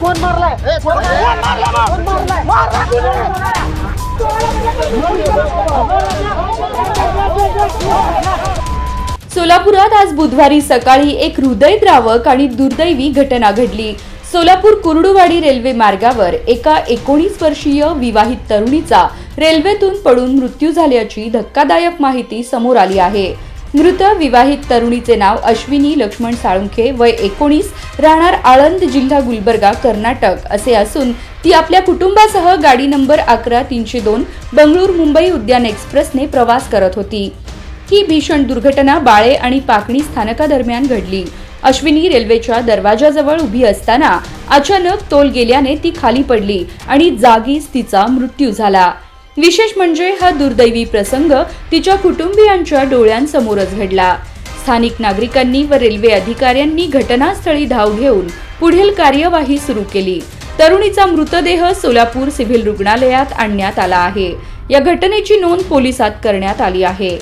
कोण मारलाय. कोण सोलापुरात आज बुधवारी सकाळी एक हृदयद्रावक आणि दुर्दैवी घटना घडली. सोलापूर कुर्डुवाडी रेल्वे मार्गावर एका एकोणीस वर्षीय विवाहित तरुणीचा रेल्वेतून पडून मृत्यू झाल्याची धक्कादायक माहिती समोर आली आहे. मृत विवाहित तरुणीचे नाव अश्विनी लक्ष्मण साळुंखे वय एकोणीस राहणार आळंद जिल्हा गुलबर्गा कर्नाटक. असे असून ती आपल्या कुटुंबासह गाडी नंबर अकरा तीनशे दोन बंगळूर मुंबई उद्यान एक्सप्रेसने प्रवास करत होती. ही भीषण दुर्घटना बाळे आणि पाकणी स्थानकादरम्यान घडली. अश्विनी रेल्वेच्या दरवाजाजवळ उभी असताना अचानक तोल गेल्याने ती खाली पडली आणि जागीच तिचा मृत्यू झाला. विशेष म्हणजे हा दुर्दैवी प्रसंग तिच्या कुटुंबियांच्या डोळ्यांसमोरच घडला. स्थानिक नागरिकांनी व रेल्वे अधिकाऱ्यांनी घटनास्थळी धाव घेऊन पुढील कार्यवाही सुरू केली. तरुणीचा मृतदेह सोलापूर सिव्हिल रुग्णालयात आणण्यात आला आहे. या घटनेची नोंद पोलिसात करण्यात आली आहे.